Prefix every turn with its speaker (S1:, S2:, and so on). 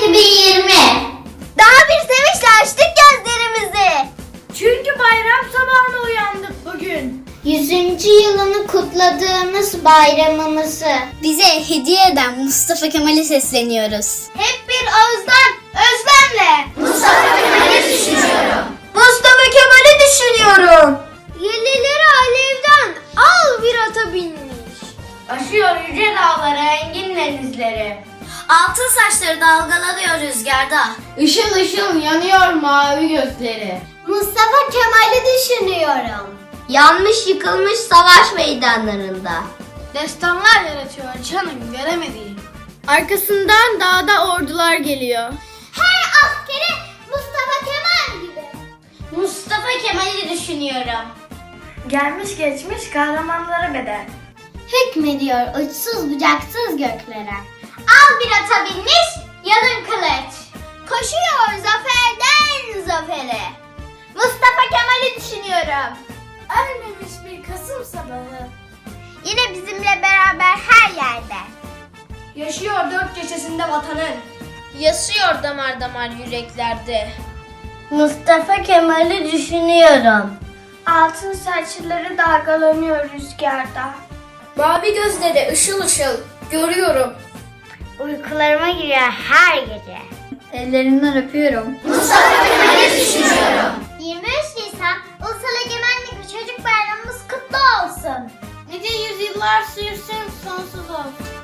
S1: 2020.
S2: Daha bir sevinçle açtık gözlerimizi.
S3: Çünkü bayram sabahına uyandık bugün.
S1: 100. yılını kutladığımız bayramımızı
S2: Bize hediye eden Mustafa Kemal'e sesleniyoruz.
S3: Hep bir ağızdan özlemle.
S1: Mustafa Kemal'i düşünüyorum.
S3: Mustafa Kemal'i düşünüyorum. Yelileri alevden al bir ata binmiş. Aşıyor yüce dağları engin denizleri.
S2: Altın saçları dalgalanıyor rüzgarda.
S3: Işıl ışıl yanıyor mavi gözleri.
S2: Mustafa Kemal'i düşünüyorum. Yanmış yıkılmış savaş meydanlarında.
S3: Destanlar yaratıyor canım göremediğim. Arkasından dağda ordular geliyor.
S2: Her askeri Mustafa Kemal gibi. Mustafa Kemal'i düşünüyorum.
S3: Gelmiş geçmiş kahramanlara bedel.
S2: Hükmediyor uçsuz bucaksız göklere. Al bir ata binmiş yalın kılıç. Koşuyor zaferden zafere. Mustafa Kemal'i düşünüyorum.
S3: Ölmemiş bir Kasım sabahı.
S2: Yine bizimle beraber her yerde.
S3: Yaşıyor dört köşesinde vatanın.
S4: Yasıyor damar damar yüreklerde.
S2: Mustafa Kemal'i düşünüyorum.
S3: Altın saçları dalgalanıyor rüzgarda.
S4: Mavi gözleri ışıl ışıl görüyorum.
S2: Uykularıma giriyor her gece. Ellerinden öpüyorum.
S1: Mustafa Kemal'i düşünüyorum.
S2: 23 Nisan Ulusal Egemenlik ve Çocuk Bayramımız kutlu olsun.
S3: Nice yüzyıllar sürsün sonsuz olsun.